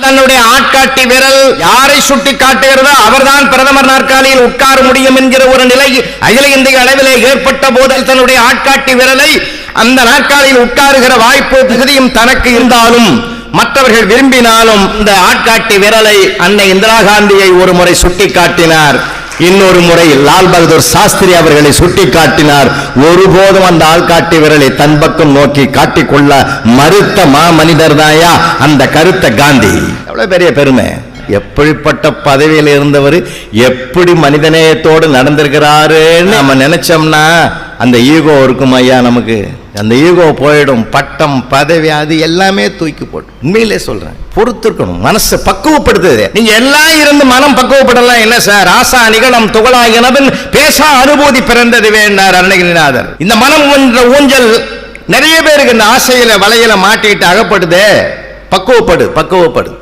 தன்னுடைய ஆட்காட்டி விரல் யாரை சுட்டி காட்டுகிறதோ அவர்தான் பிரதமர் நாற்காலியில் உட்கார முடியும் என்கிற ஒரு நிலை அகில இந்திய அளவிலே ஏற்பட்ட போதில் தன்னுடைய ஆட்காட்டி விரலை அந்த நாற்காலியில் உட்காருகிற வாய்ப்பு தகுதியும் தனக்கு இருந்தாலும் மற்றவர்கள் விரும்பினாலும் இந்த ஆட்காட்டி விரலை அன்னை இந்திரா காந்தியை ஒரு முறை சுட்டி காட்டினார். இன்னொரு முறை லால் பகதூர் சாஸ்திரி அவர்களை சுட்டி காட்டினார் ஒருபோதும் அந்த ஆள்காட்டி விரலை தன் பக்கம் நோக்கி காட்டிக்கொள்ள மறுத்த மா மனிதர் தாயா அந்த கருத்த காந்தி. எவ்வளவு பெரிய பெருமை. எப்படிப்பட்ட பதவியில் இருந்தவர் எப்படி மனிதநேயத்தோடு நடந்திருக்கிறாருன்னு நம்ம நினைச்சோம்னா அந்த ஈகோ இருக்கும் ஐயா நமக்கு. அந்த ஈகோ போயிடும் பட்டம் பதவி அது எல்லாமே தூக்கி போட்டு. உண்மையிலே சொல்றேன் பொறுத்திருக்கணும் மனசை பக்குவப்படுத்துது. நீங்க எல்லாம் இருந்து மனம் பக்குவப்படலாம் என்ன சார்? ஆசா நிகழம் துகளா எனவன் பேசா அனுபூதி பிறந்தது வேண்டார் அருணகிரிநாதர். இந்த மனம் என்ற ஊஞ்சல் நிறைய பேருக்கு இந்த ஆசையில வலையில மாட்டிட்டு அகப்படுது. பக்குவப்படு பக்குவப்படு.